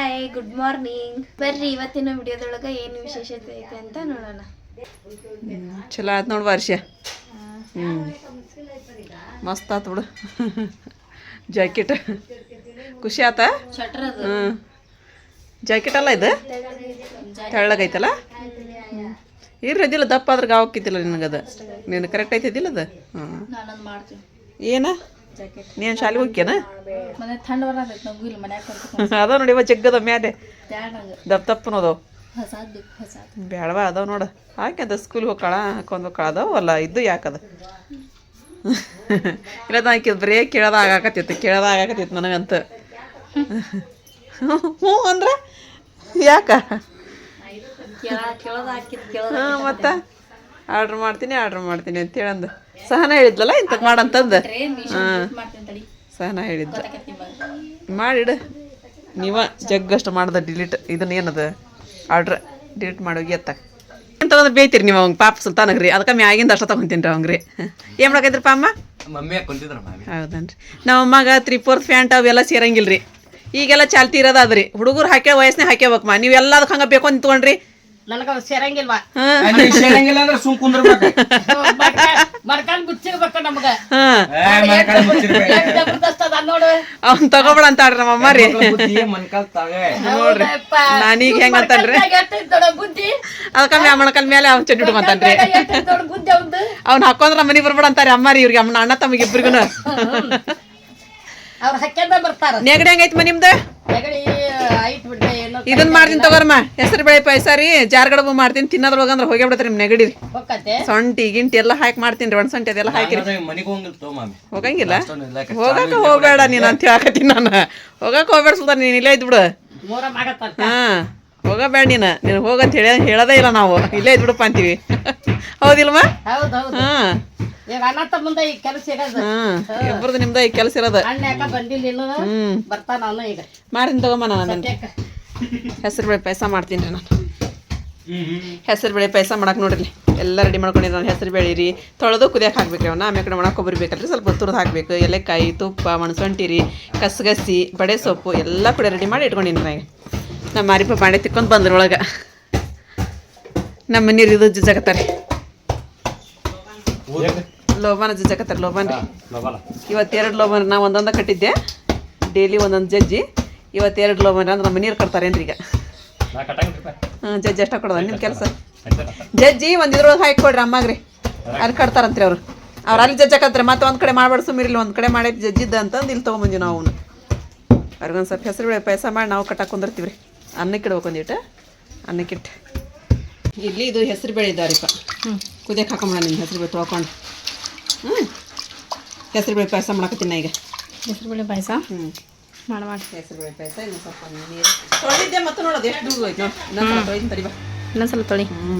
Hi good morning ಬರ್ರಿ ಇವತ್ತಿನ ವಿಡಿಯೋದೊಳಗೆ ಏನು ವಿಶೇಷತೆ ಐತೆ ಅಂತ ನೋಡೋಣ. ಚಲೋ ಆಯ್ತು ನೋಡು ವರ್ಷ. ಹ್ಞೂ ಮಸ್ತ್ ಆತು ಬಿಡು. ಜಾಕೆಟ್. ಖುಷಿ ಆತ? ಹ್ಞೂ ಜಾಕೆಟ್ ಅಲ್ಲ ಇದು? ತೆಳ್ಳಗೈತಲ್ಲ ಇರ್ರಿ ಅದಿಲ್ಲ ದಪ್ಪ ಆದ್ರೆ ಗಾವಕ್ಕಿದ್ದಿಲ್ಲ ನಿನಗದು. ನೀನು ಕರೆಕ್ಟ್ ಐತಿದ್ದಿಲ್ಲ ಅದು? ಹ್ಞೂ ಏನ? ನೀನು ಶಾಲೆಗೆ ಹೋಗ್ಯನ ಅದ ಅದಾವ ನೋಡಿ ಜಗ್ಗದ ಮ್ಯಾಲೆ. ದಪ್ಪ ದಪ್ಪನದಾವ ಅದಾವ. ಬೇಡವಾ ಅದಾವ ನೋಡು. ಹಾಕ್ಯದ ಸ್ಕೂಲ್ ಹೋಗ್ಕಳ ಹಾಕೊಂಡ್ ಹೋಗ್ಕಳ ಅದಾವ ಅಲ್ಲ ಇದ್ದು ಯಾಕದ ಇಲ್ಲದ ಹಾಕಿದ್ ಬರೇ ಕೇಳದ ಆಗಾಕತ್ತಿತ್ತು ಕೇಳದ ಆಗಾಕತ್ತಿತ್ತು ನನಗಂತ. ಹ್ಞೂ ಅಂದ್ರೆ ಯಾಕ? ಹಾಂ ಮತ್ತೆ? ಆರ್ಡ್ರ್ ಮಾಡ್ತೀನಿ ಆರ್ಡ್ರ್ ಮಾಡ್ತೀನಿ ಅಂತ ಹೇಳಂದು ಸಹನ ಹೇಳಿದ್ಲಲ್ಲ ಇಂಥ ಮಾಡಂತಂದು? ಸಹನ ಹೇಳಿದ್ದ. ಮಾಡಿಡು. ನೀವ ಜಗ್ಗಷ್ಟು ಮಾಡ್ದ ಡಿಲೀಟ್ ಇದನ್ನ ಏನದ? ಆರ್ಡ್ರ್ ಡಿಲೀಟ್ ಮಾಡೋಗಿ ಎತ್ತ ಎಂತಂದ್ರೆ ಬೇಯ್ತೀರಿ ನೀವು ಅವ್ನ ಪಾಪ ಸುಲ್ತಾನಗ್ರಿ ಅದಕ್ಕೆ ಮ್ಯಾಗಿಂದ ಅಷ್ಟ ತಗೊಂತೀನಿ ರೀ ಅವಂಗ್ರಿ ಏನು ಮಾಡಕೈತ್ರಿಪ್ಪ ಅಮ್ಮ? ಹೌದನ್ರಿ. ನಮ್ಮ ಮಗ ತ್ರೀ ಫೋರ್ತ್ ಪ್ಯಾಂಟ್ ಅವೆಲ್ಲ ಸೇರಂಗಿಲ್ರಿ. ರೀ ಈಗೆಲ್ಲ ಚಾಲ್ತಿ ಇರೋದಾದ್ರಿ. ಹುಡುಗರು ಹಾಕ್ಯ ವಯಸ್ಸನ್ನೇ ಹಾಕ್ಯಬೇಕಮ್ಮ. ನೀವು ಎಲ್ಲ ಅದಕ್ಕೆ ಹಂಗೆ ಬೇಕು ಅಂತ ತೊಗೊಂಡ್ರಿ ನನಗ ಸೇರಂಗಿಲ್ವಾ? ಹಾಂ. ಸೇರಂಗಿಲ್ಲ ಅಂದ್ರೆ ಸುಮ್ ಕುಂದ್ರಬೇಕು. ಮಡ್ಕೊಂಡ್ ಮುಚ್ಚಿರ್ಬೇಕ ನಮಗ. ಜಬರ್ದಸ್ತ್ ಅದ ನೋಡು. ಅವ್ನು ತಗೋಬೇಡ ಅಂತಾಳ್ರಿ ನಮ್ಮ ಅಮ್ಮ ರೀ. ಮನ್ಕಾಲ್ ತಾವೇ. ನೋಡ್ರಿ. ನಾನೀಗ ಹೆಂಗ್ ಅಂತಾನ್ರಿ? ದೊಡ್ಡ ಬುದ್ಧಿ. ಅದಕ್ಕೆ ಮ್ಯಾ ಮೊಣಕಲ್ ಮೇಲೆ ಅವ್ನು ಚಡ್ಡಿ ಇಟ್ಕೊಂತಾನ್ರಿ ದೊಡ್ಡ ಬುದ್ಧಿ ಅವ್ನ್ದು. ಅವ್ನು ಹಾಕೊಂಡ್ರ ಮನಿ ಬರ್ಬೇಡ ಅಂತಾರೆ ಅಮ್ಮಾರಿ ಇವ್ರಿಗೆ ಅಮ್ಮ ಅಣ್ಣ ತಮಗೆ ಇಬ್ರಿಗೂ ಅವ್ರ ಹಕ್ಕಂದ ಬರ್ತಾರ. ನೆಗಡಿ ಹೆಂಗೈತಿ ನಿಮ್ದು? ನೆಗಡಿ ಇದನ್ನ ಮಾಡ್ತೀನಿ ತಗೋರಮ್ಮ. ಹೆಸರು ಬೇಳೆ ಪಾಯಸ ರೀ ಜಾರ್ಗಡಬು ಮಾಡ್ತೀನಿ ತಿನ್ನೋದ್ರೊಳಗ ಅಂದ್ರೆ ಹೋಗೇ ಬಿಡತ್ರಿ ನಿಮ್ ನೆಗಡಿ ರೀ. ಸೊಂಟಿ ಗಿಂಟಿ ಎಲ್ಲ ಹಾಕಿ ಮಾಡ್ತೀನಿ ರೀ ಒಣಸೊಂಟಿ ಅದೆಲ್ಲ ಹಾಕಿರಿ ಹೋಗಂಗಿಲ್ಲ ಹೋಗಕ್ಕೆ ಹೋಗ್ಬೇಡ ನೀನು ಅಂತ ಹೇಳಕತ್ತೀನಿ ನಾನು. ಹೋಗಕ್ಕೆ ಹೋಗ್ಬೇಡ ಸುಲ್ತಾನ ನೀನು ಇಲ್ಲೇ ಇದ್ಬಿಡು. ಹಾಂ ಹೋಗಬೇಡ ನೀನು. ನೀನು ಹೋಗಂತ ಹೇಳ ಹೇಳೋದೇ ಇಲ್ಲ ನಾವು. ಇಲ್ಲೇ ಇದ್ಬಿಡಪ್ಪ ಅಂತೀವಿ. ಹೌದಿಲ್ವಾ? ಹಾ ಹೌದ್. ಹಾಂ. ಈಗ ಅಣ್ಣ ತಮ್ಮಂದ ಈ ಕೆಲಸ ಇರೋದು. ಹಾಂ ಇಬ್ಬರದು ನಿಮ್ದು ಈ ಕೆಲಸ ಇರೋದು. ಅಣ್ಣ ಯಾಕ ಬಂದಿಲ್ಲ ಇನ್ನು? ಹ್ಮ್. ಬರ್ತಾನ ಅವನು ಈಗ. ಮಾಡ್ತೀನಿ ತಗೊಂಬ ನಾನು. ಹೆಸರು ಬೇಳೆ ಪಾಯಸ ಮಾಡ್ತೀನಿ ರೀ ನಾನು. ಹೆಸರು ಬೇಳೆ ಪಾಯಸ ಮಾಡಕ್ಕೆ ನೋಡ್ರಿ ಎಲ್ಲ ರೆಡಿ ಮಾಡ್ಕೊಂಡಿದ್ದು ನಾನು. ಹೆಸರು ಬೇಳೆ ರೀ. ತೊಳೆದು ಕುದಿಯಕ್ಕೆ ಹಾಕ್ಬೇಕು ಅವನ್ನ. ಆಮೇಲೆ ಕಡೆ ಒಣ ಕೊಬ್ಬರಿ ಬೇಕಲ್ರಿ ಸ್ವಲ್ಪ ತುರ್ದು ಹಾಕಬೇಕು. ಎಲೆಕಾಯಿ ತುಪ್ಪ ಮಣಸೊಂಟಿ ರೀ. ಕಸಗಸಿ ಬಡೆ ಸೊಪ್ಪು ಎಲ್ಲ ಕೂಡ ರೆಡಿ ಮಾಡಿ ಇಟ್ಕೊಂಡಿನಿ ನನಗೆ ನಮ್ಮ ಮಾರಿಪ್ಪ ಬಾಂಡೆ ತಿಕ್ಕೊಂಡು ಬಂದ್ರ ಒಳಗೆ. ನಮ್ಮ ನೀರು ಇದು ಜಗತ್ತಾರೆ. ಲೋಬಾನ ಜಜ್ಜಾಕತ್ತಾರ ಲೋಬಾನ್. ರೀ ಇವತ್ತೆರಡು ಲೋಬನ್ ನಾ ಒಂದೊಂದು ಕಟ್ಟಿದ್ದೆ. ಡೈಲಿ ಒಂದೊಂದು ಜಜ್ಜಿ ಇವತ್ತೆರಡು ಲೋಬನ್ ಅಂದ್ರೆ ನಮ್ಮ ನೀರು ಕಟ್ತಾರೇನ್ರಿ ಈಗ. ಹ್ಞೂ ಜಜ್ಜಿ ಅಷ್ಟ ಕೊಡೋದ ನಿಮ್ಮ ಕೆಲಸ? ಜಜ್ಜಿ ಒಂದು ಇದ್ರೊಳಗೆ ಹಾಕಿ ಕೊಡ್ರಿ ಅಮ್ಮಾಗ್ರಿ. ಅಲ್ಲಿ ಕಟ್ತಾರಂತ್ರಿ ಅವರು. ಅವ್ರು ಅಲ್ಲಿ ಜಜ್ಜಕತ್ತಾರೆ ಮತ್ತೆ ಒಂದು ಕಡೆ ಮಾಡ್ಬೇಡ ಇಲ್ಲ ಒಂದು ಕಡೆ ಮಾಡೈತಿ ಜಜ್ಜಿದ್ದ ಅಂತಂದು ಇಲ್ಲಿ ತೊಗೊಂಬಂದ್ವಿ ನಾವು ಅವನು. ಅವ್ರಿಗೊಂದು ಸ್ವಲ್ಪ ಹೆಸರು ಬೇಳೆ ಪಾಯಸ ಮಾಡಿ ನಾವು ಕಟ್ಟಕ್ಕೆ ಕುಂದಿರ್ತೀವಿ ರೀ ಅನ್ನಕ್ಕೆ ಇಡ್ಬೇಕು ಒಂದಿಟ್ಟು ಅನ್ನಕ್ಕಿಟ್ಟು ಇಲ್ಲಿ ಇದು ಹೆಸರು ಬೇಳೆ ಇದ್ದಾರಿಪ್ಪ ಹ್ಞೂ ಕುದಿಯಕ್ಕೆ ಹಾಕೊಂಬಿಡ ನಿಮ್ಮ ಹೆಸರು ಬೇಳೆ ತೊಳ್ಕೊಂಡು. ಹ್ಞೂ ಹೆಸರು ಬೇಳೆ ಪಾಯಸ ಮಾಡಕತ್ತೀನಿ ಈಗ. ಹೆಸರು ಬೇಳೆ ಪಾಯಸ? ಹ್ಞೂ ಮಾಡಿ ಮಾಡಿ ಹೆಸರು ಬೇಳೆ ಪಾಯಸ ಇನ್ನೂ ಸ್ವಲ್ಪ ನೀರು. ತೊಳೆದಿದ್ದೆ ಮತ್ತೆ ನೋಡೋದು ಎಷ್ಟು ದೂರ ಹೋಯ್ತು ನೋಡಿ. ಇನ್ನೊಂದು ಸ್ವಲ್ಪ ತಡಿ ಬಾ. ಇನ್ನೊಂದ್ಸಲ ತೊಳಿ. ಹ್ಞೂ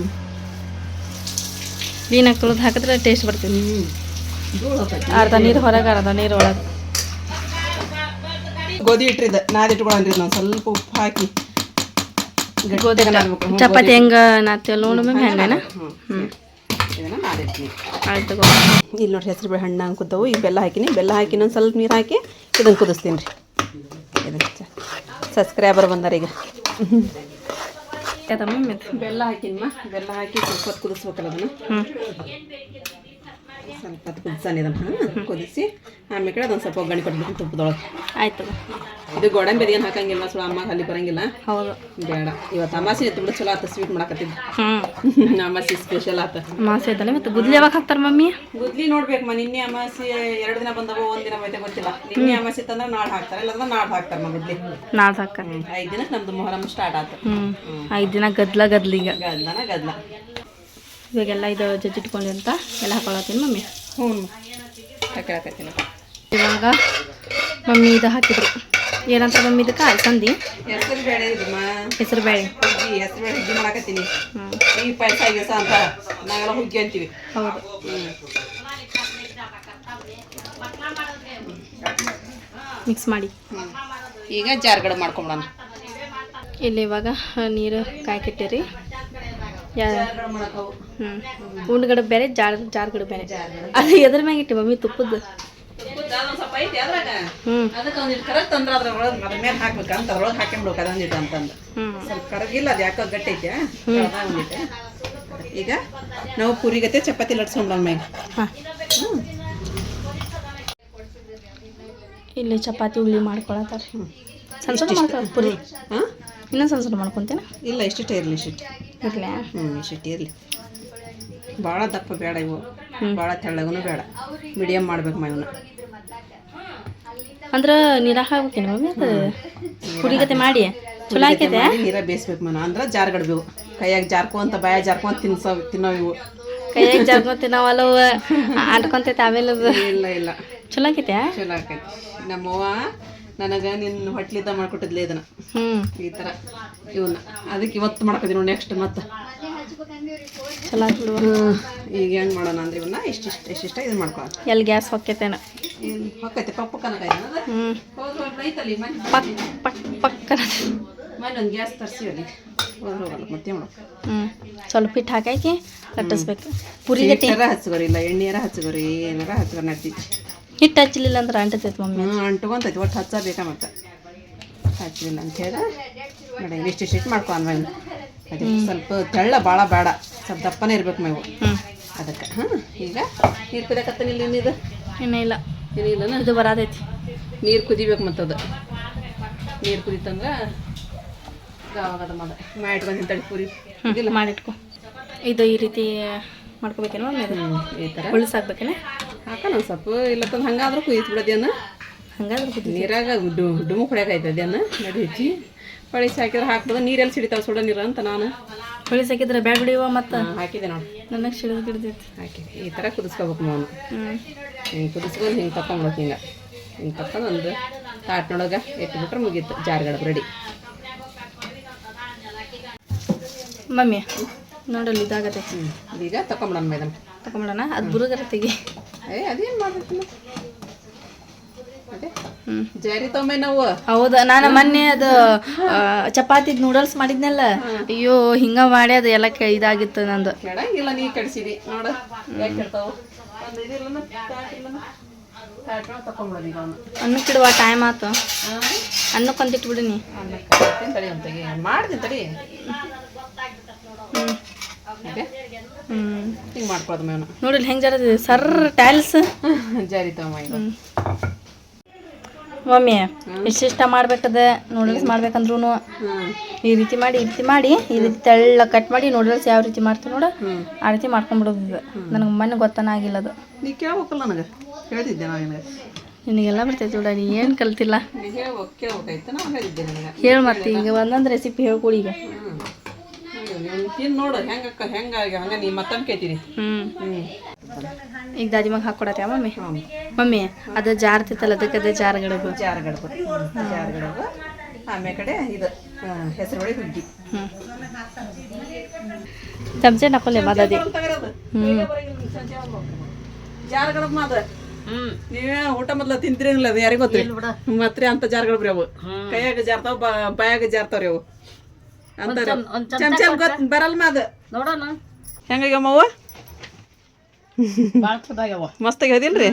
ಕ್ಲೀನಾಗಿ ತೊಳೆದು ಹಾಕಿದ್ರೆ ಟೇಸ್ಟ್ ಬರ್ತೀನಿ ಅರ್ಧ ನೀರು ಹೊರಗೆ ಅರ್ಧ ನೀರು ಒಳಗೆ. ಗೋಧಿ ಇಟ್ಟಿದ್ದ ನಾದಿಟ್ಕೊಳ್ಳಂದ್ರಿ ನಾವು ಸ್ವಲ್ಪ ಉಪ್ಪು ಹಾಕಿ ಗೋಧಿ. ಚಪಾತಿ. ಹೆಂಗೆ ನಾ ನೋಡು ಮ್ಯಾಮ್ ಹೆಂಗೇನ? ಹ್ಞೂ ಇದನ್ನ ಆಯ್ತು ತಗೋ. ಇಲ್ಲಿ ನೋಡಿ ಹೆಸರು ಬೇಳೆ ಹಣ್ಣು ಕುದ್ದವು ಈಗ ಬೆಲ್ಲ ಹಾಕಿನಿ. ಬೆಲ್ಲ ಹಾಕಿ ಇನ್ನೊಂದು ಸ್ವಲ್ಪ ನೀರು ಹಾಕಿ ಇದನ್ನು ಕುದಿಸ್ತೀನಿ ರೀ. ಇದನ್ನು ಸಬ್ಸ್ಕ್ರೈಬರ್ ಬಂದಾರ ಈಗ? ಬೆಲ್ಲ ಹಾಕಿನಮ್ಮ ಬೆಲ್ಲ ಹಾಕಿ ಸ್ವಲ್ಪ ಕುದಿಸ್ಬೇಕಲ್ಲ ಅದನ್ನು. ಹ್ಞೂ ಸ್ವಲ್ಪ ಕುದಿಸಾನ ಇದನ್ನು ಕುದಿಸಿ. ಆಮೇಲೆ ಕಡೆ ಅದೊಂದು ಸ್ವಲ್ಪ ಒಗ್ಗರಣೆ ಕೊಟ್ಬಿಟ್ಟು ತುಪ್ಪದೊಳಗೆ ಆಯ್ತು. ಇದು ಗೋಡಂಬಿ ಏನು ಹಾಕಂಗಿಲ್ಲ ಸುಳ ಅಮ್ಮ ಅಲ್ಲಿ ಬರಂಗಿಲ್ಲ. ಹೌದು. ಬೇಡ. ಇವತ್ತು ಅಮಾಸಿ ಬಿಡು ಚಲೋ ಆತ ಸ್ವೀಟ್ ಮಾಡಕತ್ತಿದ್ದು. ಅಮಾಸಿ ಸ್ಪೆಷಲ್ ಆತ. ಅಮಾಸಿ ಐತಲ್ಲ ಮತ್ತು ಗುದ್ಲಿ ಯಾವಾಗ ಹಾಕ್ತಾರೆ ಮಮ್ಮಿ? ಗುದ್ಲಿ ನೋಡ್ಬೇಕಮ್ಮ ನಿನ್ನೆ ಅಮಾಸಿ ಎರಡು ದಿನ ಬಂದವ ಒಂದು ದಿನ ಮತ್ತೆ ಗೊತ್ತಿಲ್ಲ. ನಿನ್ನೆ ಅಮಾಸಿ ತಂದ್ರೆ ನಾಳೆ ಹಾಕ್ತಾರೆ ಇಲ್ಲಂದ್ರೆ ನಾಳೆ ಹಾಕ್ತಾರೆ ಮಗುದ್ಲಿ ಗುದ್ಲಿ. ನಾಳೆ ಹಾಕ್ತಾರೆ. ಐದು ದಿನಕ್ಕೆ ನಮ್ದು ಮೊಹರಂ ಸ್ಟಾರ್ಟ್ ಆತು. ಹ್ಞೂ ಐದು ದಿನ ಗದ್ಲ ಗದ್ಲಿಗ. ಗದ್ಲನ ಗದ್ಲ. ಇವಾಗೆಲ್ಲ ಇದು ಜಜ್ಜಿಟ್ಕೊಂಡು ಅಂತ ಎಲ್ಲ ಹಾಕೊಳತ್ತೀನಿ ಮಮ್ಮಿ. ಹ್ಞೂ ಹಾಕಿಳಕತ್ತೀನಿ. ಇವಾಗ ಮಮ್ಮಿ ಇದು ಹಾಕಿದ್ರು. ಏನಂತ ಮಮ್ಮಿ ಇದಕ್ಕೆ? ಅಲ್ಸಂದಿ. ಹೆಸರು ಬೇಳೆ ಹೆಸರು ಬೇಳೆ. ಹುಗ್ಗಿ ಹೆಸರು ಬೇಳೆ ಹುಗ್ಗಿ ಮಾಡಕತ್ತೀನಿ. ಈ ಪಾಯಸ ಗೀಸ ಅಂತ ನಾವೆಲ್ಲ ಹುಗ್ಗಿ ಅಂತೀವಿ. ಹೌದು. ಮಿಕ್ಸ್ ಮಾಡಿ. ಈಗ ಜಾರ್ಗಡೆ ಮಾಡ್ಕೊಂಬಿಡೋಣ. ಇಲ್ಲಿ ಇವಾಗ ನೀರು ಕಾಯ್ಕಿಟ್ಟಿರಿ. ಉಂಡ್ಗಡೆ ಬೇರೆ ಜಾರ್ ಜಾರ್ಗಡೆ ಬೇರೆ. ಅದು ಎದ್ರ ಮ್ಯಾಗ ಇಟ್ಟಿ ಮಮ್ಮಿ ಅದಕ್ಕೆ ಒಂದಿಟ್ಟು ತಂದ್ರ ಅದ್ರ ಒಳಗೆ ಅದ್ರ ಮೇಲೆ ಹಾಕ್ಬೇಕು ಅಂತ ಅದ್ರೊಳಗೆ ಹಾಕೊಂಡ್ಬಿಡ್ಬೇಕು ಅದೊಂದಿಟ್ಟು ಅಂತಂದು ಸ್ವಲ್ಪ ಕರಗಿಲ್ಲ ಅದು ಯಾಕೋ ಒಂದಿಟ್ಟು ಈಗ ನಾವು ಪುರಿಗತೆ ಚಪಾತಿ ಲಟ್ಸ್ಕೊಂಡ್ಬಂದ ಮ್ಯಾಗ ಹಾಂ. ಇಲ್ಲಿ ಚಪಾತಿ ಉಳ್ಳಿ ಮಾಡ್ಕೊಳತ್ತಾರ. ಸಣ್ಣ ಸಣ್ಣ ಮಾಡ್ಕೊ ಪುರಿ? ಹಾಂ? ಇನ್ನೊಂದು ಸ್ವಲ್ಪ ಮಾಡ್ಕೊತೇನೆ? ಇಲ್ಲ ಇಷ್ಟಿಷ್ಟೇ ಇರಲಿ ಇಷ್ಟಿಟ್ಟು ಇರಲಿ ಹ್ಞೂ ಇಷ್ಟಿಟ್ಟು ಇರಲಿ. ಭಾಳ ದಪ್ಪ ಬೇಡ ಇವು. ಭಾಳ ತೆಳ್ಳಗೂ ಬೇಡ. ಮೀಡಿಯಮ್ ಮಾಡ್ಬೇಕು ಮಾ ಇವನ್ನ ಅಂದ್ರೆ ನೀರಾಗ ಹಾಕ್ಬೇಕೇನು ಮಮ್ಮಿ ಮಾಡಿ? ಚಲೋ ಆಕೈತೆ? ನೀರ ಬೇಯಿಸ್ಬೇಕು ಮನ ಅಂದ್ರೆ ಜಾರ್ಗಡ್ಬೇವು ಕೈಯಾಗ ಜಾರ್ಕೊಂತ ಬಾಯ ಜಾರ್ಕೊಂತ ತಿನ್ಸೋ ತಿನ್ನೋ ಇವು. ಕೈಯಾಗ ಜಾರ್ಕೊಂತ ತಿನ್ನೋವಲ್ಲವ ಆಡ್ಕೊಂತೈತೆ ಆಮೇಲೆ ಇಲ್ಲ ಇಲ್ಲ. ಚಲೋ ಆಕೈತೆ ಚಲೋ ಆಕೈತಿ. ನಮ್ಮವ್ವ ನನಗೆ ನಿನ್ನ ಹೊಟ್ಲಿದ್ದ ಮಾಡ್ಕೊಟ್ಟಿದ್ಲೇ ಇದನ್ನ. ಹ್ಞೂ ಈ ಥರ ಇವನ್ನ. ಅದಕ್ಕೆ ಇವತ್ತು ಮಾಡ್ಕೊತೀನಿ ನೋಡಿ ನೆಕ್ಸ್ಟ್ ಮತ್ತೆ. ಚಲೋ ಬಿಡುವ ಈಗ ಹೆಂಗೆ ಮಾಡೋಣ ಅಂದ್ರೆ ಇವನ್ನ? ಇಷ್ಟಿಷ್ಟ ಇಷ್ಟಿಷ್ಟ ಇದು ಮಾಡ್ಕೊಳ್ಳೋಣ ಎಲ್ಲಿ ಗ್ಯಾಸ್ ಹೊಕ್ಕೈತೇನ? ಏನು ಹೊಕ್ಕೈತೆ ಪಕ್ಕ ಮನೆ ಪಕ್ ಪಕ್ ಪಕ್ ಅನ್ನೋದು. ಮನೆ ಒಂದು ಗ್ಯಾಸ್ ತರಿಸಿ ಅಲ್ಲಿ. ಹೋಗಲ್ಲ ಮತ್ತೆ ಹ್ಞೂ ಸ್ವಲ್ಪ ಹಿಟ್ಟು ಹಾಕಾಕಿ ಕಟ್ಟಿಸ್ಬೇಕು ಪುರಿ ಗಟ್ಟಿ. ಹಚ್ಕೋರಿ ಇಲ್ಲ ಎಣ್ಣೆಯರ ಹಚ್ಕೋರಿ ಏನಾರ ಹಚ್ಕೊ ನಡ್ತೈತಿ ಹಿಟ್ಟು ಹಚ್ಚಲಿಲ್ಲ ಅಂದ್ರೆ ಅಂಟತೈತಿ ಮಮ್ಮಿ ಹ್ಞೂ ಅಂಟ್ಕೊಂತೈತಿ ಒಟ್ಟು ಹಚ್ಚಬೇಕಾ ಮತ್ತೆ. ಹಚ್ಚಲಿಲ್ಲ ಅಂತ ಹೇಳಿ. ನೋಡಿ ಇಷ್ಟು ಇಷ್ಟು ಮಾಡ್ಕೊ ಅನ್ವ ಅದೇ ಸ್ವಲ್ಪ ತೆಳ್ಳ ಭಾಳ ಬೇಡ. ಸ್ವಲ್ಪ ದಪ್ಪನೇ ಇರ್ಬೇಕು ಮೇವು. ಅದಕ್ಕೆ ಹಾಂ ಈಗ ನೀರು ಕುದಿಯಕತ್ತನಿಲ್ಲ ಇನ್ನಿದು ಇನ್ನೂ ಇಲ್ಲ. ಏನಿಲ್ಲ ಇದು ಬರತೈತಿ. ನೀರು ಕುದಿಬೇಕು ಮತ್ತದು ನೀರು ಕುದಿತಂದ್ರೆ ಗಾವಾಗದ ಮಾಡ ಮಾಡಿಟ್ಕೊಂಡು ತಡಿ ಪೂರಿ. ಮಾಡಿಟ್ಕೊ ಇದು ಈ ರೀತಿ ಮಾಡ್ಕೋಬೇಕೇನೋ ಈ ಥರ. ಉಳಿಸಾಕ್ಬೇಕೇನೆ ಹಾಕೋಣ ಒಂದು ಸ್ವಲ್ಪ. ಇಲ್ಲತ್ತಂದ್ರೆ ಹಂಗಾದ್ರೂ ಕುದಿತು ಬಿಡೋದೇನು ಹಂಗಾದ್ರೆ ಕುದಿ ನೀರಾಗ ಡುಮು ಕುಡಿಯಾಕೈತೆ ನಡಿ ಹೆಚ್ಚಿ ಪಳಿಸಿ ಹಾಕಿದ್ರೆ ಹಾಕ್ಬೋದು ನೀರೆಲ್ಲಿ ಸಿಡಿತಾವೆ ಸುಡೋ ನೀರು ಅಂತ ನಾನು. ಉಳಿಸಾಕಿದ್ರೆ ಬ್ಯಾಡ ಬಿಡಿವ ಮತ್ತು. ಹಾಕಿದೆ ನೋಡಿ. ನನಗೆ ಸಿಡಿದು ಗಿಡ್ದೈತಿ ಹಾಕಿದೆ. ಈ ಥರ ಕುದಿಸ್ಕೋಬೇಕು ನಾನು ಹಿಂಗೆ ಕುದಿಸ್ಕೊಂಡು ಹಿಂಗೆ ತಕೊಂಡ್ಬೇಕು ಹಿಂಗೆ. ಹಿಂಗೆ ತಕೊಂಡು ಒಂದು ತಾಟ್ನೊಳಗೆ ಇಟ್ಬಿಟ್ರೆ ಮುಗೀತು. ಜಾರ್ಗಡ ರೆಡಿ ಮಮ್ಮಿ ನೋಡಲ್ಲಿ ಇದಾಗತ್ತೆ. ಈಗ ತಕೊಂಬಿಡೋಣ ಮೇಡಮ್ ತಕೊಂಬಿಡೋಣ ಅದು ಬುರುಗರ ತೆಗಿ. ಏ ಅದೇನು ಜಾರಿ ತೊಂಬೆ ನಾವು. ಹೌದಾ ನಾನು ಮೊನ್ನೆ ಅದು ಚಪಾತಿ ನೂಡಲ್ಸ್ ಮಾಡಿದ್ನಲ್ಲ? ಅಯ್ಯೋ ಹಿಂಗ ಮಾಡಿ ಅದು ಎಲ್ಲ ಇದಾಗಿತ್ತು ನಂದು. ಕೆಡಂಗಿಲ್ಲ ನೀ ಕಡಿಸಿದಿ. ನೋಡು ಯಾಕೆ ಕೆಡ್ತಾವ? ಒಂದು ಇದಿಲ್ಲ ತಾಟ್ನೊಳಗೆ ತಕೊಂಬಿಡೋದು ಈಗ ಅವನು. ಅನ್ನಕ್ಕಿಡುವ ಟೈಮ್ ಆತು. ಅನ್ನಕ್ಕೆ ಒಂದಿಟ್ಟು ಬಿಡಿನಿ ಅನ್ನಕ್ಕೆ ತಡಿ ಮಾಡ್ತೀನಿ ಹ್ಞೂ ಹಿಂಗೆ ಮಾಡ್ಕೊಳ್ಳೋದು ಮೇವನ ನೋಡಿಲ್ಲ ಹೆಂಗೆ ಜರದಿ ಸರ್ ಟೈಲ್ಸ್ ಈಗ ಮಮ್ಮಿ ಇಷ್ಟಿಷ್ಟ ಮಾಡ್ಬೇಕದ ನೂಡಲ್ಸ್ ಮಾಡ್ಬೇಕಂದ್ರೂ ಈ ರೀತಿ ಮಾಡಿ ಈ ರೀತಿ ಮಾಡಿ ಈ ರೀತಿ ತೆಳ್ಳ ಕಟ್ ಮಾಡಿ ನೂಡಲ್ಸ್ ಯಾವ ರೀತಿ ಮಾಡ್ತೀವಿ ನೋಡು. ಆ ರೀತಿ ಮಾಡ್ಕೊಂಡ್ಬಿಡೋದು ಇದು. ನನಗೆ ಮೊನ್ನೆ ಗೊತ್ತಾನ ಆಗಿಲ್ಲ ಅದು. ನೀ ಕೇಳ್ಬೇಕಲ್ಲ ನನಗೆ? ಹೇಳ್ತಿದ್ದೆ ನಾನು ನಿನಗೆ. ನಿನಗೆಲ್ಲ ಬರ್ತೈತಿ ನೋಡ ನೀ ಏನು ಕಲ್ತಿಲ್ಲ. ಹೇಳು ಮತ್ತೆ ಈಗ ಒಂದೊಂದು ರೆಸಿಪಿ ಹೇಳ್ಕೊಡಿ ಈಗ. ತಿನ್ನು ನೋಡು ಹೆಂಗೆ ಹೆಂಗಾಗಿ ಹಂಗ ನೀ ಮತ್ತೊಂದು ಕೇಳ್ತೀನಿ. ಹ್ಞೂ ಹ್ಞೂ ಈಗ ದಾದಿಮಾಗ ಮಮ್ಮಿ? ಮಮ್ಮಿ ಅದ ಮಮ್ಮಿ ಅದು ಜಾರ್ತಿತ್ತಲ್ಲ ಅದಕ್ಕೆ ಅದೇ ಜಾರ್ಗಡಬು ಜಾರ್ ಜಾರಗಡಬು ಆಮೇಲೆ ಕಡೆ ಇದು ಹೆಸರು ಬಳಿ ಹುಗ್ಗಿ ಹ್ಞೂ ಚಮಚೆ ನಕೊಲೆ ಮದದಿ ಹ್ಞೂ ಜಾರಗಡಬು ಮಾದ ನೀವೇ ಊಟ ಮೊದ್ಲ ತಿಂತೀರಿ ಅದು ಯಾರಿಗೆ ಗೊತ್ತಿಲ್ಲ ಮತ್ತೆ ಅಂತ ಜಾರಗಡಬ್ರಿ ಅವು. ಕೈಯಾಗ ಜಾರ್ತಾವ ಬಾ- ಬಾಯಾಗ ಜಾರ್ತಾವ್ರಿ ಅವು. ಅಂತಾರೆ. ಚಮಚ ಗೊತ್ತ ಬರಲ್ಲ ಮಾದ ನೋಡೋಣ. ಹೆಂಗಾಗ್ಯಮ್ಮವ್ವ ಮಸ್ತ್ ಅದಿಲ್ರಿ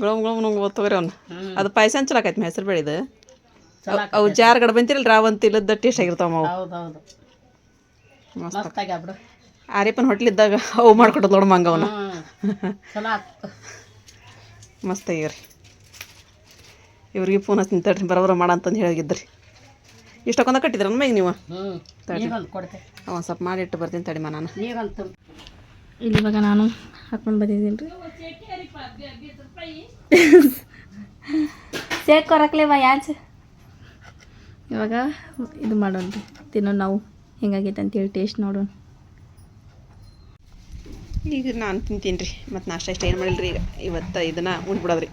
ಗುಳಮ್ ಗುಳಮ್ ನಂಗೆ ಓದ್ತವ್ರಿ ಅವ್ನು. ಅದು ಪಾಯಸ ಹಂಚಲಾಕೈತಿ ಹೆಸರು ಬೆಳೆದು ಅವು ಜಾರ್ಗಡ ಬಂತಿರಲ್ರಿ ಅವಂತ ಇಲ್ಲದ ಟೇಸ್ಟ್ ಆಗಿರ್ತಾವ ಅವು ಆರ್ಯಪ್ಪನ ಹೋಟ್ಲಿದ್ದಾಗ ಅವು ಮಾಡ್ಕೊಟ್ಟದ್ ನೋಡು ಮಂಗ ಅವನ. ಮಸ್ತ್ ಆಗ್ಯಾರಿ ಇವ್ರಿಗೆ ಫೋನ್ ಹಚ್ಚಿ ತಡ್ರಿ ಬರೋಬ್ರ ಮಾಡ ಅಂತಂದು ಹೇಳಿದ್ರಿ ಇಷ್ಟಕ್ಕೊಂದ ಕಟ್ಟಿದ್ರ ಮೈಗೆ ನೀವು? ಅವ ಸ್ವಲ್ಪ ಮಾಡಿಟ್ಟು ಬರ್ತೀನಿ ತಡಿಮ ನಾನು. ಇಲ್ಲಿ ಇವಾಗ ನಾನು ಹಾಕೊಂಡು ಬಂದಿದ್ದೀನಿ ರೀ ಸೇಕ್ ಕೊರಕ್ಲೇವ ಯಾಚ್ ಇವಾಗ ಇದು ಮಾಡೋಣ ರೀ. ತಿನ್ನೋಣ ನಾವು. ಹೆಂಗಾಗೈತೆ ಅಂತೇಳಿ ಟೇಸ್ಟ್ ನೋಡೋಣ. ಈಗ ನಾನು ತಿಂತೀನಿ ರೀ. ಮತ್ತು ನಾಷ್ಟ ಇಷ್ಟ ಏನು ಮಾಡಿಲ್ಲ ರೀ ಈಗ ಇವತ್ತು ಇದನ್ನು ಉಂಡ್ಬಿಡೋದ್ರಿ.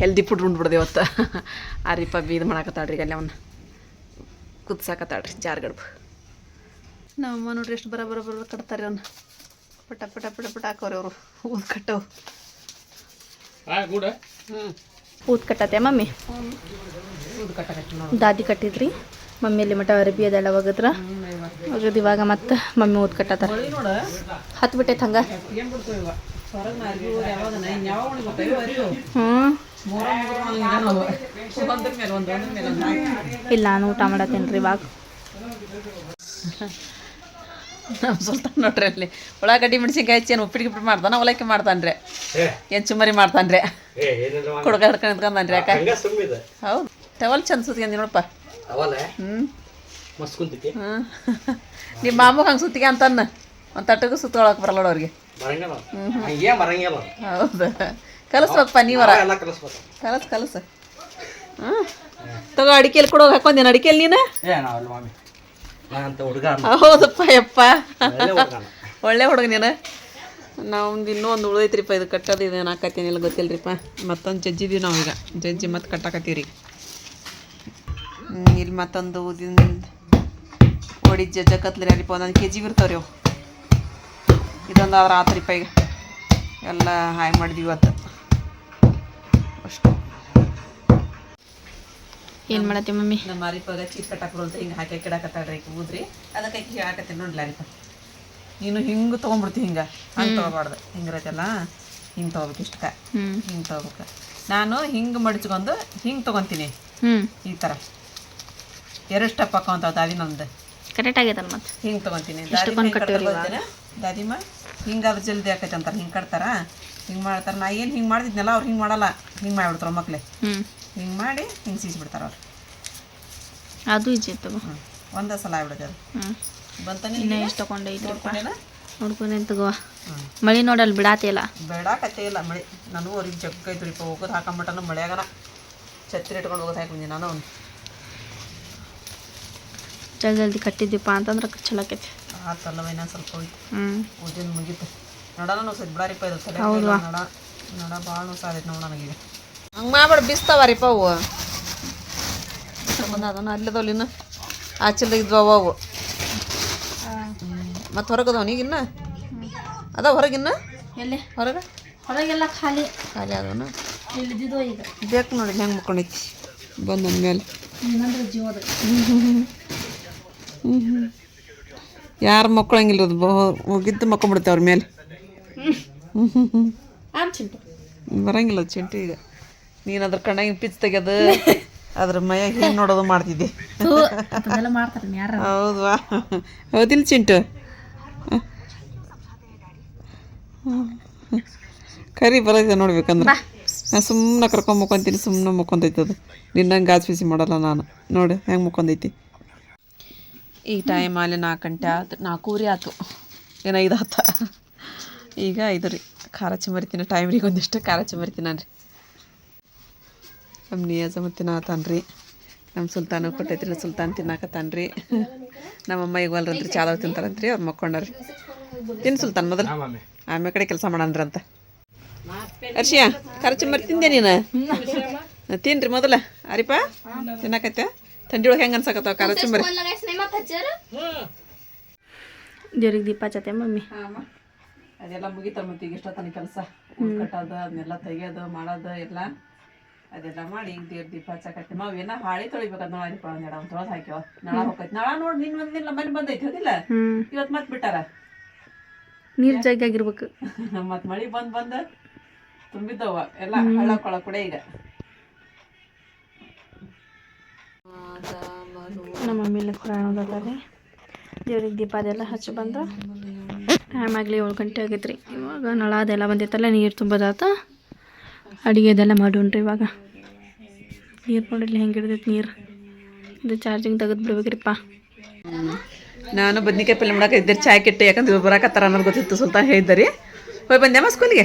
ಹೆಲ್ದಿ ಫುಡ್ ಉಂಡ್ಬಿಡೋದು ಇವತ್ತು. ಆ ರೀ ಪಬ್ಬಿ ಇದು ಮಾಡಕತ್ತಾಳ್ರಿ ಈಗ ಅಲ್ಲಿ ಅವನ್ನ. ಕುದ್ಸಾಕತ್ತಾಳ್ರಿ ಜಾರ್ಗಡ್ಬು. ನಮ್ಮಮ್ಮ ನೋಡ್ರಿ ಎಷ್ಟು ಬರ ಬರ ಬರ ಕಟ್ತಾರೆ ಅವನು. ಪಟ ಪಟ ಪಟ ಪಟ ಹಾಕೋರಿ ಅವರು ಊದ್ ಕಟ್ಟವು. ಊದ್ ಕಟ್ಟತ್ತೆ ಮಮ್ಮಿ? ದಾದಿ ಕಟ್ಟಿದ್ರಿ. ಮಮ್ಮಿ ಅಲ್ಲಿ ಮಟ ಅರಬಿ ಅದೆಲ್ಲ ಒಗದ್ರ ಒಗದ್ ಇವಾಗ ಮತ್ತೆ ಮಮ್ಮಿ ಊದ್ ಕಟ್ಟತ್ತಾರ. ನೋಡು. ಹತ್ತು ಬಿಟ್ಟೈತೆ ಹಂಗ ಹ್ಞೂ ಇಲ್ಲ ನಾನು ಊಟ ಮಾಡತ್ತೇನ್ರಿ ಇವಾಗ ನಮ್ಮ ಸುಲ್ತಾನ್ ನೋಡ್ರಿ ಅಲ್ಲಿ. ಉಳ್ಳಾಗಡ್ಡಿ ಮೆಣಸಿನ್ಕಾಯಿ ಹಚ್ಚಿ ಏನು ಉಪ್ಪಿಟ್ಟು ಗಿಪ್ಪಿಟ್ಟು ಮಾಡ್ತಾನ ಅವಲಕ್ಕಿ ಮಾಡ್ತಾನ್ರಿ. ಏನು ಚುಮ್ಮರಿ ಮಾಡ್ತಾನ್ರಿ. ಕುಡ್ಕ ಹಿಡ್ಕೊಂಡು ನಿಂತ್ಕೊಂಡನ್ರಿ ಅಕ್ಕ ಹೌದು. ಟವಲ್ ಚಂದ ಸುತ್ಕೊಂಡಿ ನೋಡಪ್ಪ. ಹ್ಞೂ ನಿಮ್ಮ ಮಾಮಗ ಹಂಗೆ ಸುತ್ತಿಗೆ ಅಂತನ್ನ ಒಂದು ತಟ್ಟಗೂ ಸುತ್ಕೊಳಕ್ಕೆ ಬರಲ್ಲ ಅವ್ರಿಗೆ. ಹೌದು. ಕಲಿಸ್ಬೇಕಪ್ಪ ನೀವರ ಎಲ್ಲ ಕಲಿಸ್ಬೇಕು. ಕಲಸ್ ಕಲಸ. ಹ್ಞೂ ತಗೋ ಅಡಿಕೆಲಿ ಕೊಡೋಗಿ ಹಾಕೊಂದೇನು ಅಡಿಕೆಲಿ ನೀನು? ಏ ನಾವಲ್ಲ ಮಾಮಿ ನಾನಂತ ಹುಡುಗ ಅಲ್ಲ. ಹೌದಪ್ಪ ಯಪ್ಪ. ಒಳ್ಳೆ ಹುಡುಗ ಅಲ್ಲ. ಒಳ್ಳೆ ಹುಡುಗ ನೀನು. ನಮ್ದು ಇನ್ನೂ ಒಂದು ಉಳಿದೈತ್ರಿಪ್ಪ ಇದು ಕಟ್ಟೋದು ಇದೇನು ಹಾಕತ್ತೇನಿಲ್ಲ ಗೊತ್ತಿಲ್ಲರಿಪ್ಪ ಮತ್ತೊಂದು ಜಜ್ಜಿದೀವಿ ನಾವೀಗ. ಜಜ್ಜಿ ಮತ್ತೆ ಕಟ್ಟಾಕತ್ತೀವಿ ರೀ ಇಲ್ಲಿ ಮತ್ತೊಂದು ಉದಿನ ಒಡಿ ಜಜ್ಜ ಕತ್ಲಿ ರೀಪ್ಪ ಒಂದೊಂದು ಕೆ ಜಿ ಇರ್ತಾವ್ರಿ ಅವು. ಇದೊಂದು ಆದ್ರೆ ಆತ್ರಿಪ್ಪ ಈಗ. ಎಲ್ಲ ಹಾಯ್ ಮಾಡಿದ್ವಿ ಇವತ್ತು. ಅಷ್ಟು. ಏನು ಮಾಡತ್ತಿ ಮಮ್ಮಿ? ನಮ್ಮ ಮಾರಿಪಾಗ ಚೀಟ್ ಕಟ್ಟಾಕ್ ಅಂತ ಹಿಂಗೆ ಹಾಕಿ ಕಿಡಾಕತ್ತಾಳ್ರಿ ಈಗ ಊದ್ರಿ ಅದಕ್ಕೆ ಆಕಿ ಹೇಳಕತ್ತೀನಿ ನೋಡ್ಲಿ ಅರಿಪ ನೀನು ಹಿಂಗೆ ತೊಗೊಂಬಿಡ್ತಿ ಹಿಂಗೆ. ಹಂಗೆ ತೊಗೊಬಾರ್ದು. ಹಿಂಗಿರತ್ತಲ್ಲ ಹಿಂಗೆ ತೊಗೋಬೇಕು ಇಷ್ಟಕ್ಕೆ. ಹಿಂಗೆ ತೊಗೋಬೇಕು. ನಾನು ಹಿಂಗೆ ಮಡಚ್ಕೊಂಡು ಹಿಂಗೆ ತೊಗೊತೀನಿ. ಈ ಥರ ಎರಡು ಸ್ಟೆಪ್ ಹಾಕೋಂತ ದಾದಿ ನಮ್ದು. ಕರೆಕ್ಟ್ ಆಗೈತಲ್ಲ ಮತ್ತೆ? ಹಿಂಗೆ ತೊಗೊತೀನಿ? ದಾದಿಮ ಹಿಂಗೆ ಅದು ಜಲ್ದಿ ಹಾಕೈತೆ ಅಂತಾರೆ ಹಿಂಗೆ ಕಟ್ತಾರ? ಹಿಂಗೆ ಮಾಡ್ತಾರೆ. ನಾ ಏನು ಹಿಂಗೆ ಮಾಡ್ತಿದ್ನಲ್ಲ ಅವ್ರು ಹಿಂಗೆ ಮಾಡಲ್ಲ. ಹಿಂಗೆ ಮಾಡಿಬಿಡ್ತಾರೆ ಮಕ್ಕಳೇ ಹ್ಞೂ ಹಿಂಗೆ ಮಾಡಿ ಹಿಂಗೆ ಸೀಸ್ಬಿಡ್ತಾರೆ ಅವ್ರು. ಅದು ಇಜ್ಜಿತ್ತು ತಗೋ. ಹ್ಞೂ ಒಂದೇ ಸಲ ಆಗ್ಬಿಡುತ್ತೆ ಅದು. ಹ್ಞೂ ಬಂತಾನೆ ಇನ್ನೂ ಎಷ್ಟು ತೊಗೊಂಡೈತಿ ನೋಡ್ಕೊಂಡೇನ? ತಗೋ. ಮಳೆ ನೋಡಲ್ಲ ಬಿಡಾತಿಲ್ಲ ಬೇಡ ಕತ್ತೆ ಇಲ್ಲ ಮಳೆ. ನಾನು ಅವ್ರಿಗೆ ಜಗ್ಗ ಐತ್ರಿಪ್ಪ. ಹೋಗೋದು ಹಾಕೊಂಬಿಟ್ಟನು ಮಳೆಯಾಗನ. ಛತ್ರಿ ಇಟ್ಕೊಂಡು ಹೋಗೋದು ಹಾಕೊಂಡಿ ನಾನು. ಅವ್ನು ಜಲ್ದಿ ಜಲ್ದಿ ಕಟ್ಟಿದ್ವಿಪ್ಪ ಅಂತಂದ್ರೆ ಚಲೋ ಆಕೈತಿ. ಆತಲ್ಲವ ಇನ್ನೊಂದು ಸ್ವಲ್ಪ ಹೋಯ್ತು. ಹ್ಞೂ ಓದಿನ ಮುಗೀತು. ನಡನ ನೋಸೈತಿ ಬಿಡಾರಿಪ್ಪ ಇದು ತಲೆ ಹೌದಾ? ನಡ ನಡ ಭಾಳ ನೋಸ ಆಗೈತೆ ನೋಡ ನನಗೀಗ ಹಂಗೆ ಮಾಡ್ಬೇಡ ಬಿಸ್ತಾವಾರಿಪ್ಪ ಅವು ಸಂಬಂಧ ಅದನ್ನ ಅಲ್ಲದವಲ್ಲ ಇನ್ನು. ಆಚಿಲ್ದ ಇದ್ವು ಅವು ಮತ್ತು ಹೊರಗದವ ನೀಗಿನ್ನ? ಅದ ಹೊರಗಿನ್ನ? ಎಲ್ಲಿ? ಹೊರಗೆ? ಹೊರಗೆಲ್ಲ ಖಾಲಿ. ಖಾಲಿ ಅದವನ ಈಗ. ಬೇಕು ನೋಡಿ ಹೆಂಗೆ ಮುಕ್ಕೊಂಡೈತಿ ಬಂದು ಮೇಲೆ. ಇನ್ನಂದ್ರೆ ಜೀವದ ಯಾರು ಮಕ್ಕಳಂಗಿಲ್ಲ ಅದು ಹೋಗಿದ್ದು ಮಕ್ಕೊಂಬಿಡುತ್ತೆ ಅವ್ರ ಮೇಲೆ. ಆಮ್ ಚಿಂಟು. ಬರಂಗಿಲ್ಲ ಚಿಂಟು ಈಗ. ನೀನು ಅದ್ರ ಕಣ್ಣಾಗಿನ ಪಿಚ್ ತೆಗೆದು ಅದ್ರ ಮೈಯಾಗ ಏನು ನೋಡೋದು ಮಾಡ್ತಿದ್ದೆ. ಹೌದವಾ ಹೌದಿಲ್ಲ ಚಿಂಟು? ಕರಿ ಬರೋದ ನೋಡ್ಬೇಕಂದ್ರೆ ನಾನು ಸುಮ್ಮನೆ ಕರ್ಕೊಂಡು ಮುಕ್ಕೊಂತೀನಿ ಸುಮ್ಮನೆ ಮುಕ್ಕೊಂತೈತೆ ಅದು ನಿನ್ನಂಗೆ ಗಾಜ್ ಬಿಸಿ ಮಾಡಲ್ಲ ನಾನು. ನೋಡಿ ಹೆಂಗೆ ಮುಕ್ಕೊಂದೈತಿ ಈ ಟೈಮ್ ಅಲ್ಲಿ ನಾಲ್ಕು ಗಂಟೆ ಆತು ನಾಲ್ಕೂರಿ ಆಯ್ತು ಏನೋ ಐದು ಆತ? ಈಗ ಇದು ರೀ ಖಾರ ಟೈಮ್ ರೀ ಒಂದಿಷ್ಟು ಖಾರ ಚಮರಿತೀನಿ ನಾನು ರೀ ನಮ್ಮ ನಿಯಾಜ ಮತ್ತಿನ ತಾನ್ರಿ ನಮ್ಮ ಸುಲ್ತಾನ ಕೊಟ್ಟೈತ್ರಿ ಸುಲ್ತಾನ್ ತಿನ್ನಾಕತ್ತಾನ್ರಿ. ನಮ್ಮಮ್ಮ ಈಗ ಒಲ್ರಂತ್ರಿ ಚಾದವ್ ತಿಂತಾರಂತ್ರಿ ಅವ್ರು ಮಕ್ಕೊಂಡ್ರಿ. ತಿನ್ ಸುಲ್ತಾನ್ ಮೊದಲು. ಆಮೇಲೆ ಕಡೆ ಕೆಲಸ ಮಾಡನ್ರಂತ ಅರ್ಷಿಯಾ ಖಾರ ಚಮರಿ ತಿಂದೆ ನೀನು? ತಿನ್ರಿ ಮೊದಲ. ಅರಿಪ ತಿನ್ನಾಕತ್ತೆ ಥಂಡಿ ಒಳಗೆ ಹೆಂಗೆ ಅನ್ಸಕತ್ತಾವ ಖಾರ ಚಮರಿ ದೇವ್ರಿಗೆ ದೀಪ ಹಚ್ಚತ್ತೆ ಮಮ್ಮಿ ಅದೆಲ್ಲ ಮುಗಿತಾವ ಮತ್ತೆ ಈಗ ಎಷ್ಟೊತ್ತನ ಕೆಲಸ. ಕಟ್ಟೋದು ಅದನ್ನೆಲ್ಲ ತೆಗಿಯೋದು ಮಾಡೋದು ಎಲ್ಲ. ಅದೆಲ್ಲ ಮಾಡಿ ಈಗ ದೇವ್ರ ದೀಪ ಹಚ್ಚಕತ್ತಿ ಏನ ಹಾಳಿ ಅದ್ ನೋಡಿ ಒಂದೆರಡು ಒಂದು ತೊಳೆದು ಹಾಕ್ಯವ. ನಳ ಹೋಗೈತಿ ನಳ ನೋಡಿ ನಿನ್ನ ಒಂದಿಲ್ಲ ಮನೆ ಬಂದೈತಿ ಹೌದಿಲ್ಲ? ಇವತ್ ಇವತ್ತು ಮತ್ತೆ ಬಿಟ್ಟಾರ? ನೀರು ಆಗಿರ್ಬೇಕು. ಮತ್ತೆ ಮಳಿ ಬಂದ್ ಬಂದು ತುಂಬಿದ್ದವ. ಎಲ್ಲ ಹಳ್ಳ ಕೊಳ ಕೂಡ ಈಗ. ನಮ್ಮ ಮಮ್ಮಿಲಿ ಹೊರಾಣೋದಲ್ಲ ದೇವ್ರಿಗೆ ದೀಪ ಅದೆಲ್ಲ ಹಚ್ಚಿ ಬಂದು ಟೈಮ್ ಆಗಲಿ ಏಳು ಗಂಟೆ ಆಗೈತೆ ರೀ ಇವಾಗ ನಳ ಅದೆಲ್ಲ ಬಂದಿತ್ತಲ್ಲ ನೀರು ತುಂಬೋದಾತ. ಅಡುಗೆ ಅದೆಲ್ಲ ಮಾಡೋಣ್ರಿ ಇವಾಗ. ನೀರು ನೋಡಿಲ್ಲ ಹೆಂಗೆ ಹಿಡಿದೈತೆ ನೀರು. ಇದು ಚಾರ್ಜಿಂಗ್ ತೆಗೆದು ಬಿಡ್ಬೇಕ್ರಿಪ್ಪ. ನಾನು ಬದ್ನಿಕಾಯಿ ಪಲ್ಯ ಮಾಡಕ್ಕೆ ಇದ್ದೆ ಚಾಯ್ ಕೆಟ್ಟೆ ಯಾಕಂದ್ರೆ ಇವ್ರು ಬರಕತ್ತಾರ ಅನ್ನೋದು ಗೊತ್ತಿತ್ತು ಸುಲ್ತಾನ್ ಹೇಳಿದ್ದರಿ. ಹೋಗಿ ಬಂದ್ಯಾಮ ಸ್ಕೂಲಿಗೆ?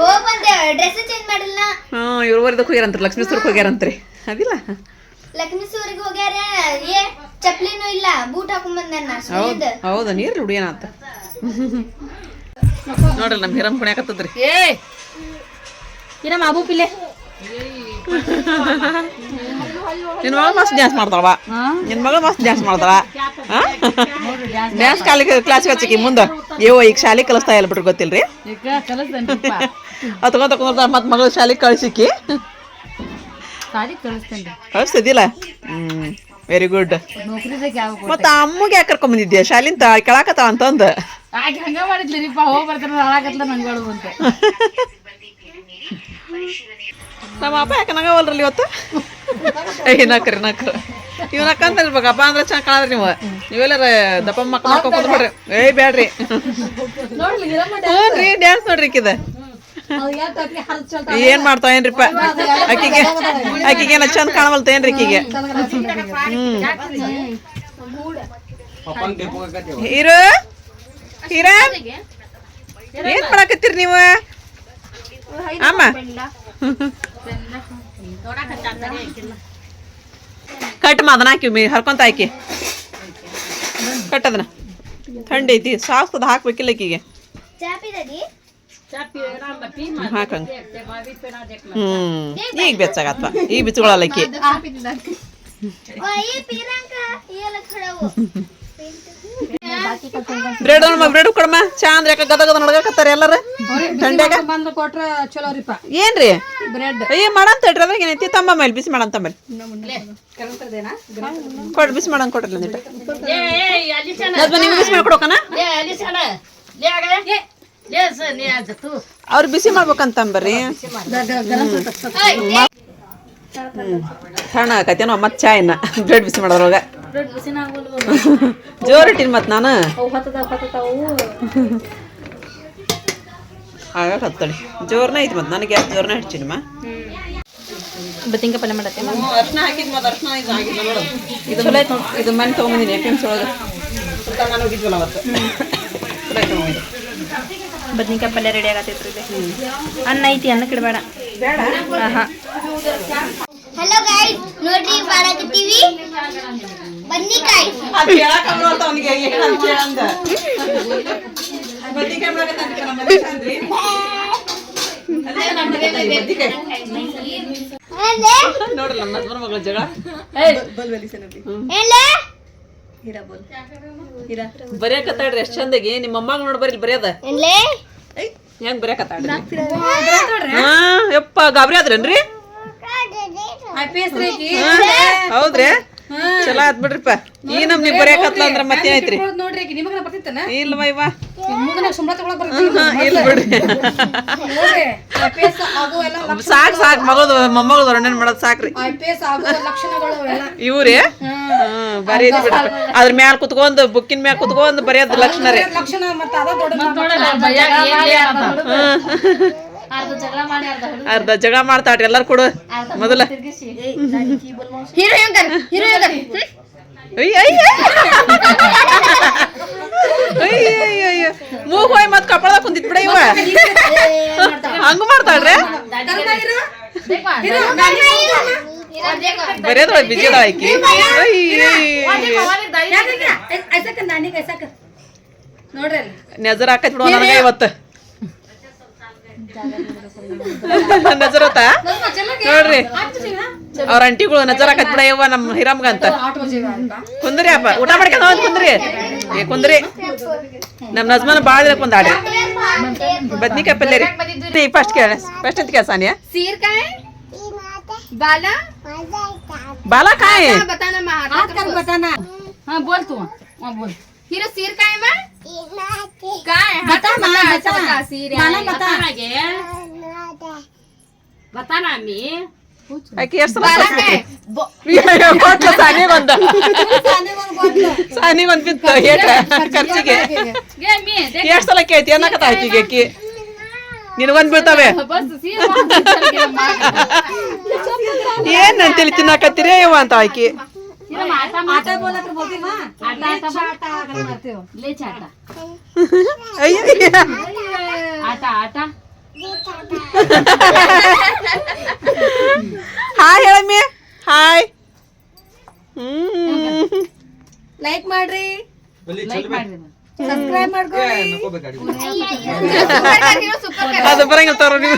ಹೋಗ್ ಬಂದೆ ಡ್ರೆಸ್ ಚೇಂಜ್ ಮಾಡಿಲ್ಲ. ಹ್ಞೂ ಇವ್ರು ವರ್ದಕ್ಕೆ ಹೋಗ್ಯಾರಂತ್ರಿ ಲಕ್ಷ್ಮೀಶ್ವರಕ್ಕೆ ಹೋಗ್ಯಾರಂತ್ರಿ. ಅದಿಲ್ಲ? ಲಕ್ಷ್ಮೀಶ್ವರಿಗೆ ಹೋಗ್ಯಾರ ಏ ಚಪ್ಲಿನೂ ಇಲ್ಲ ಬೂಟ್ ಹಾಕೊಂಡ್ ಬಂದೆ ಹೌದು ಹೌದು ನೀರು ಹುಡಿಯೇನಾತ ನೋಡ್ರಿ ನಮ್ಮ ಹಿರಮ್ ಕುಣ್ಯಾಕತ್ತದ್ರಿ ಏ! ಹಿರಮ್ ಅಬು ಪಿಲೆ ನಿನ್ನ ಮಗಳು ಮಸ್ತ್ ಡ್ಯಾನ್ಸ್ ಮಾಡ್ತಾಳವ ನಿನ್ನ ಮಗಳು ಮಸ್ತ್ ಡ್ಯಾನ್ಸ್ ಮಾಡ್ತಾಳ. ಡ್ಯಾನ್ಸ್ ಕಾಲಿಗೆ ಕ್ಲಾಸ್ ಹಚ್ಚಿಕಿ ಮುಂದೆ. ಏವೋ ಈಗ ಶಾಲೆ ಕಲಿಸ್ತಾ ಇಲ್ಲ ಬಿಟ್ರಿ ಗೊತ್ತಿಲ್ರಿ? ತಗೊಂಡ್ ತಗೊಂಡ್ ಮತ್ತೆ ಮಗಳು ಶಾಲೆಗೆ ಕಳ್ಸಿಕ್ಕಿ ಕಳಿಸ್ತಿದಿಲ್ಲ ಹ್ಮ್ ಕಳಿಸ್ತಿದ್ದಿಲ್ಲ ಹ್ಞೂ ವೆರಿ ಗುಡ್ ಮತ್ತೆ ಅಮ್ಮಗೆ ಯಾಕೆ ಕರ್ಕೊಂಬಂದಿದ್ದೆ ಶಾಲಿಂತ ಕೇಳಾಕತ್ತ ಅಂತಂದು. ಆಕೆ ಹಂಗ ಮಾಡಿದ್ಲಿರಿಪ್ಪ ಹೋಗಿ ಬರ್ತಾರ ಹಾಳಾಕತ್ಲ ನಂಗೆ ಹೇಳು ಅಂತ. ನಮ್ಮ ಅಪ್ಪ ಯಾಕೆ ನಂಗವಲ್ರಲ್ಲಿ ಇವತ್ತು? ಏನಕ್ರಿ ನಕ್ರಿ ನಕ್ರ. ಇವ್ ನಕ್ಕಂತ ಇರ್ಬೇಕಪ್ಪ ಅಂದ್ರೆ ಚೆನ್ನಾಗಿ ಕಾಣ್ರಿ ನೀವು. ನೀವೆಲ್ಲರ ದಪ್ಪ ಮಕ್ಳು ಮಾಡ್ಕೊಂಡು ಬಿಡ್ರಿ ಏಯ್ ಬ್ಯಾಡ್ರಿ. ಹ್ಞೂ ರೀ ಡ್ಯಾನ್ಸ್ ನೋಡ್ರಿ ಈಕಿದ. ಏನ್ ಮಾಡ್ತಾವ ಏನ್ರಿಪ್ಪ ಅಕ್ಕಿಗೆ ಅಕ್ಕಿಗೆ ಏನ ಚಂದ ಕಾಣವಲ್ತ ಏನ್ರಿ ಅಕ್ಕಿಗೆ ಹ್ಮ್. ಪಪ್ಪನ್ ಬೇಕು ಹೋಗಕತ್ತೀವ. ಹೀರೋ ಹೀರಾ ಏನ್ ಮಾಡಕತ್ತೀರಿ ನೀವು? ಅಮ್ಮ ಕಟ್ ಅದನ್ನ ಹಾಕಿ ಮೀ, ಹರ್ಕೊಂತ ಹಾಕಿ. ಕಟ್ ಅದನ್ನ. ಥಂಡಿ ಐತಿ. ಸಾಸ್ತದ ಹಾಕ್ಬೇಕಿಲ್ಲ ಆಕಿಗೆ ಚಾಪಿ ದಡಿ ಹಾಕಂಗ ಹ್ಮ್, ಈಗ ಬೆಚ್ಚಾಗತ್ವ ಈಗ ಬಿಚ್ಕೊಳಲ್ಲ ಆಕಿ ಓ ಈ ಪೀರಂಕ ಈ ಎಲ್ಲ ಖಡವು ಬ್ರೆಡ್ ಬ್ರೆಡ್ ಕೊಡಮ್ಮ. ಚಾ ಅಂದ್ರೆ ಯಾಕೆ ಗದ ಗದ ನಡ್ಗಕತ್ತಾರ ಎಲ್ಲಾರ? ಥಂಡ್ಯಾಗ ಬಂದು ಕೊಟ್ರ ಚಲೋ ರೀಪ ಏನ್ರಿ? ಬ್ರೆಡ್ ಏ ಮಾಡಂತ ಹೇಳ್ರಿ ಅದ್ರಾಗ ಏನೈತಿ? ತಮ್ಮ ಮೇಲೆ ಬಿಸಿ ಮಾಡಂತ ಮೇಲೆ. ಕೊಡ್. ಬಿಸಿ ಮಾಡಂಗ್ ಕೊಡ್ರಿ ಒಂದಿಟ್ಟು ನಿಮ್ಗೆ ಬಿಸಿ ಮಾಡ್ಕೊಡೋಕನ ಅವ್ರು ಬಿಸಿ ಮಾಡ್ಬೇಕಂತಂಬರ್ರಿ ಸಣ್ಣ ಆಕತೇನೋ ಮತ್ತೆ ಚಾ ಇನ್ನ ಬ್ರೆಡ್ ಬಿಸಿ ಮಾಡೋದ್ರೊಳಗ. ಜೋರ್ ಇಟ್ಟಿನ್ ಮತ್ ನಾನು? ಆಗ ಹತ್ತಳಿ ಜೋರ್ನ ಐತಿ ಮತ್ತೆ ನನಗೆ ಯಾಕೆ ಜೋರ್ನ ಹಿಡ್ಚಿನಮ್ಮ ಬತ್ತಿಂಗ ಪಲ್ಯ ಮಾಡತ್ತೆ ಅರ್ಶನ ಹಾಕಿದ್ ಮತ್ತೆ ಅರ್ಶನ ಇದು ಆಗಿಲ್ಲ ನೋಡು. ಇದು ಚಲೋ ಐತೆ ನೋಡಿ ಇದು ಮನೆ ತೊಗೊಂಬಂದಿನಿ ಎಫ್ ಎಂ ಒಳಗೆ. ನಾನು ಹೋಗಿದ್ವಲ್ಲ ಅವತ್ತು. ಚಲೋ ಐತೆ ನೋಡಿ ಬದ್ನಿಕಾಯಿ ಪಲ್ಯ ರೆಡಿ ಆಗತ್ತೈತ್ರಿ ಅನ್ನ ಐತಿ ಅನ್ನಕ್ಕೆ ಇಡಬೇಡ ಬೇಡ? ಹಾಂ ಹಲೋ ಗೈಸ್ ನೋಡ್ರಿ ಮಾಡಕತ್ತೀವಿ ಬನ್ನಿಕಾಯಿ. ಅದು ಅವ್ನಿಗೆ ಏನಂತ ಬದ್ನಿಕಾಯಿ ನಮ್ಮ ಮನುಷ್ಯ ಅಂದ್ರಿ. ಅದೇ ನಮ್ಮ ಮನೆಯಲ್ಲಿ ಬದ್ನಿಕಾಯಿ. ಏನ್ಲೆ ನೋಡ್ರಲ್ಲ ನಮ್ಮ ಹಸ್ಬಂಡ್ ಮಗಳ ಜಗಳ. ಏನ್ಲೆ ಬರೆಯಕತ್ತಾಡ್ರಿ ಎಷ್ಟ್ ಚಂದಾಗಿ. ನಿಮ್ಮ ಅಮ್ಮಾಗ ನೋಡ್ ಬರ್ರಿ ಬರೆಯದ. ಏನ್ಲೆ ಹೆಂಗ್ ಬರೆಯಕತ್ತಾಡ್ರಿ ಹಾ ಯಪ್ಪ ಗಾಬರಿ ಆದ್ರೇನ್ರಿ? ಹೌದ್ರಿ? ಚಲೋ ಆತ್ ಬಿಡ್ರಿಪ್ಪ. ಈ ನಮ್ನಿ ಬರೆಯಕತ್ಲ ಅಂದ್ರ ಮತ್ತೆ ನೋಡ್ರಿ ನಿಮಗನ ಬರ್ತಿತ್ತನ? ಇಲ್ವ ಇವ? ಇಲ್ಲ ಬಿಡ್ರಿ. ನೋಡ್ರಿ ಎಲ್ಲ ಸಾಕ್ ಸಾಕ್ ಮಗಳದು ಮೊಮ್ಮಗಳದು ರಣ್ಣನ್ ಮಾಡೋದು ಸಾಕ್ರಿ. ಇವ್ರಿ? ಹ್ಮ್ ಬರೀ ಬಿಡ್ರಿ. ಅದ್ರ ಮ್ಯಾಲ ಕುತ್ಕೊಂಡು ಬುಕ್ಕಿನ ಮ್ಯಾಲ ಕುತ್ಕೊಂಡು ಬರೆಯೋದ್ ಲಕ್ಷಣ ರೀ ಲಕ್ಷಣ ಮತ್ತೆ ಅದ ದೊಡ್ಡ ಅರ್ಧ ಜಗಳ ಮಾಡ್ತಾಡ್ರಿ ಎಲ್ಲಾರು ಕೊಡು ಮೊದಲ ಮೂಗ್ ಹೋಯ್ ಮತ್ ಕಪ್ಪಳದಾಗ ಕುಂದಿತ್ ಬಿಡ ಇವ ಹಂಗ ಮಾಡ್ತಾಳ್ರಿ ಬರೆಯೋದ್ರ ಬಿಜಿ ಆಕಿ ನೋಡ್ರಿ ನೆಜರ್ ನಜರ್ ಹಾಕತ್ ಬಿಡುವ ನನಗ ಇವತ್ತು ನಜರ್ ಆತ ನೋಡ್ರಿ ಅವ್ರ ಅಂಟಿಗಳು ನಜರ್ ಹಾಕತ್ ಬಿಡ ಯವ್ವ ನಮ್ಮ ಹಿರಮ್ಗ ಅಂತ ಆಟೋ ಜೀವ ಅಂತ ಕುಂದ್ರಿ ಅಪ್ಪ ಊಟ ಮಾಡ್ಕೊಂಡ್ ಹೋಗ್ ಕುಂದ್ರಿ ಏ ಕುಂದ್ರಿ ನಮ್ ನಜ್ಮನ ಬಾಳ ಕುಂದಾಡ್ರಿ ಬದ್ನಿಕಾಯಿ ಪಲ್ಯ ರೀ ಫಸ್ಟ್ ಕೇಳ ಫಸ್ಟ್ ಅಂತ ಕೇಳ ಸಾನಿಯಾ सीरकाय बाला ಬಾಲ ಕಾಯಿ बताना महाराज हाथ कर बताना हाँ बोल तू हाँ बोल हीरो सीरकाय मा काय बता ना, बता. बता सीर मला बता बता ना मी ಆಕಿ ಎಷ್ಟು बाला काय ಕೊಟ್ಲ ಸಾನಿಗೊಂದ ಸಾನಿಗೊಂದ್ ಬಿತ್ತು ಏಟ ಖರ್ಚಿಗೆ गे मी ಎಷ್ಟ್ ಸಲ ಕೇಳ್ತಿ ಅನ್ನಕತ್ತ ಆಕಿಗೆ ಆಕಿ ನಿನಗೊಂದ್ ಬೀಳ್ತಾವೆ बस सीर ಏನ್ ಅಂತೇಳಿ ತಿನ್ನಾಕತ್ತೀರಿ ಯವ್ವ ಅಂತ ಆಕಿ आटा बोला तो बोलती माँ आटा आटा आटा आटा करते हो ले चाटा ಅಯ್ಯ आटा आटा ಹಾಯ್ ಹೇಳಮ್ಮಿ ಹಾಯ್ ಹ್ಮ್ ಲೈಕ್ ಮಾಡ್ರಿ ಅಲ್ಲಿ ಚಲ್ ಬೇ- ಸಬ್ಸ್ಕ್ರೈಬ್ ಮಾಡ್ಕೊಳ್ಳಿ ಏ, ನಕ್ಕೋಬೇಕಾಡಿ. ಅದು ಬರಂಗಿಲ್ಲ ತವ್ರ ನೀವು